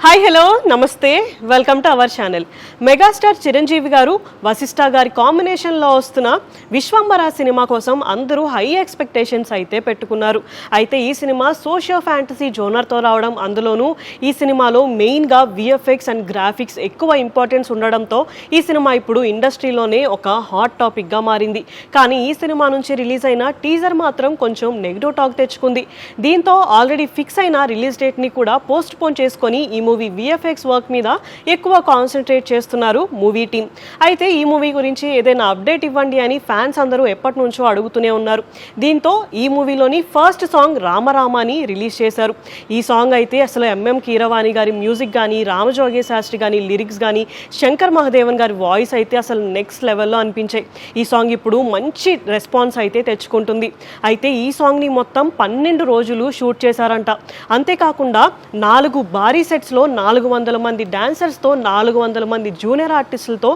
Hi hello నమస్తే welcome to our channel megastar Chiranjeevi garu Vasishta గారి కాంబినేషన్లో వస్తున్న విశ్వంబర సినిమా కోసం అందరూ హై ఎక్స్పెక్టేషన్స్ అయితే పెట్టుకున్నారు. అయితే ఈ సినిమా సోషియో ఫ్యాంటసీ జోనర్తో రావడం అందులోనూ ఈ సినిమాలో మెయిన్గా విఎఫ్ఎక్స్ అండ్ గ్రాఫిక్స్ ఎక్కువ ఇంపార్టెన్స్ ఉండడంతో ఈ సినిమా ఇప్పుడు ఇండస్ట్రీలోనే ఒక హాట్ టాపిక్గా మారింది. కానీ ఈ సినిమా నుంచి రిలీజ్ అయిన టీజర్ మాత్రం కొంచెం నెగిటివ్ టాక్ తెచ్చుకుంది. దీంతో ఆల్రెడీ ఫిక్స్ అయిన రిలీజ్ డేట్ని కూడా పోస్ట్ పోన్ చేసుకొని ఈ మూవీ విఎఫ్ఎక్స్ వర్క్ మీద ఎక్కువ కాన్సన్ట్రేట్ చేస్తున్నారు మూవీ టీం. అయితే ఈ మూవీ గురించి ఏదైనా అప్డేట్ ఇవ్వండి అని ఫ్యాన్స్ అందరూ ఎప్పటి నుంచో అడుగుతూనే ఉన్నారు. దీంతో ఈ మూవీలోని ఫస్ట్ సాంగ్ రామరామాని రిలీజ్ చేశారు. ఈ సాంగ్ అయితే అసలు ఎంఎం కీరవాణి గారి మ్యూజిక్ కానీ రామజోగే శాస్త్రి కానీ లిరిక్స్ కానీ శంకర్ మహాదేవన్ గారి వాయిస్ అయితే అసలు నెక్స్ట్ లెవెల్లో అనిపించాయి. ఈ సాంగ్ ఇప్పుడు మంచి రెస్పాన్స్ అయితే తెచ్చుకుంటుంది. అయితే ఈ సాంగ్ని మొత్తం పన్నెండు రోజులు షూట్ చేశారంట. అంతేకాకుండా నాలుగు భారీ సెట్స్లో నాలుగు వందల మంది డాన్సర్స్తో నాలుగు వందల మంది జూనియర్ ఆర్టిస్టులతో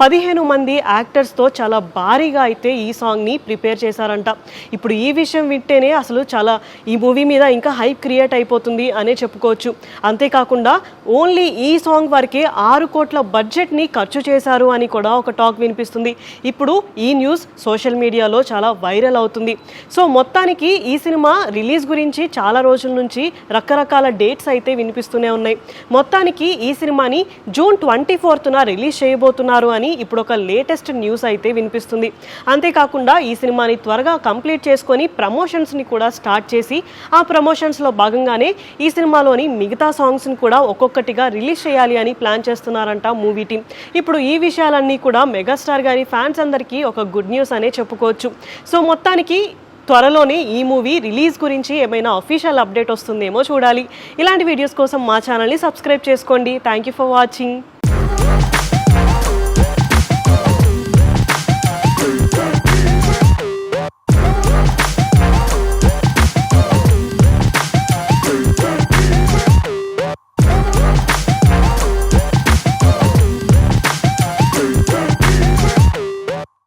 పదిహేను మంది యాక్టర్స్తో చాలా భారీగా అయితే ఈ సాంగ్ని ప్రిపేర్ చేశారంట. ఇప్పుడు ఈ విషయం వింటేనే అసలు చాలా ఈ మూవీ మీద ఇంకా హైప్ క్రియేట్ అయిపోతుంది అనే చెప్పుకోవచ్చు. అంతేకాకుండా ఓన్లీ ఈ సాంగ్ వరకే ఆరు కోట్ల బడ్జెట్ని ఖర్చు చేశారు అని కూడా ఒక టాక్ వినిపిస్తుంది. ఇప్పుడు ఈ న్యూస్ సోషల్ మీడియాలో చాలా వైరల్ అవుతుంది. సో మొత్తానికి ఈ సినిమా రిలీజ్ గురించి చాలా రోజుల నుంచి రకరకాల డేట్స్ అయితే వినిపిస్తూనే ఉన్నాయి. మొత్తానికి ఈ సినిమాని జూన్ ట్వంటీ ఫోర్త్న రిలీజ్ చేయబోతున్నారు అని ఇప్పుడు ఒక లేటెస్ట్ న్యూస్ అయితే వినిపిస్తుంది. అంతేకాకుండా ఈ సినిమాని త్వరగా కంప్లీట్ చేసుకొని ప్రమోషన్స్ని కూడా స్టార్ట్ చేసి ఆ ప్రమోషన్స్లో భాగంగానే ఈ సినిమాలోని మిగతా సాంగ్స్ని కూడా ఒక్కొక్కటిగా రిలీజ్ చేయాలి అని ప్లాన్ చేస్తున్నారంట మూవీ టీం ఇప్పుడు ఈ విషయాలన్నీ కూడా మెగాస్టార్ గారి ఫ్యాన్స్ అందరికీ ఒక గుడ్ న్యూస్ అనే చెప్పుకోవచ్చు. సో మొత్తానికి త్వరలోనే ఈ మూవీ రిలీజ్ గురించి ఏమైనా అఫీషియల్ అప్డేట్ వస్తుందేమో చూడాలి. ఇలాంటి వీడియోస్ కోసం మా ఛానల్ని సబ్స్క్రైబ్ చేసుకోండి. Thank you for watching